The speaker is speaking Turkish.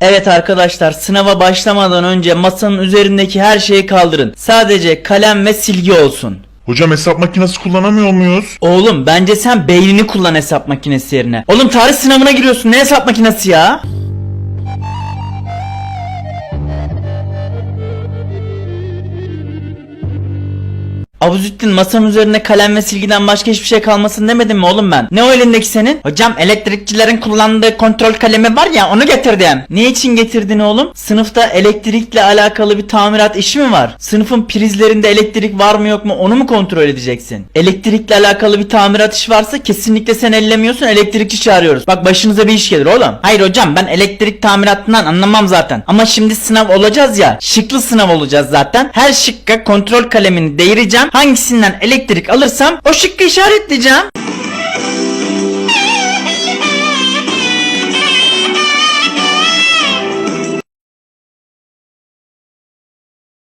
Evet arkadaşlar sınava başlamadan önce masanın üzerindeki her şeyi kaldırın. Sadece kalem ve silgi olsun. Hocam hesap makinesi kullanamıyor muyuz? Oğlum bence sen beynini kullan hesap makinesi yerine. Oğlum tarih sınavına giriyorsun ne hesap makinesi ya? Abuzüttin masanın üzerinde kalem ve silgiden başka hiçbir şey kalmasın demedim mi oğlum ben? Ne o elindeki senin? Hocam elektrikçilerin kullandığı kontrol kalemi var ya onu getirdim. Ne için getirdin oğlum? Sınıfta elektrikle alakalı bir tamirat işi mi var? Sınıfın prizlerinde elektrik var mı yok mu onu mu kontrol edeceksin? Elektrikle alakalı bir tamirat işi varsa kesinlikle sen ellemiyorsun elektrikçi çağırıyoruz. Bak başınıza bir iş gelir oğlum. Hayır hocam ben elektrik tamiratından anlamam zaten. Ama şimdi sınav olacağız ya. Şıklı sınav olacağız zaten. Her şıkka kontrol kalemini değireceğim. Hangisinden elektrik alırsam o şıkkı işaretleyeceğim.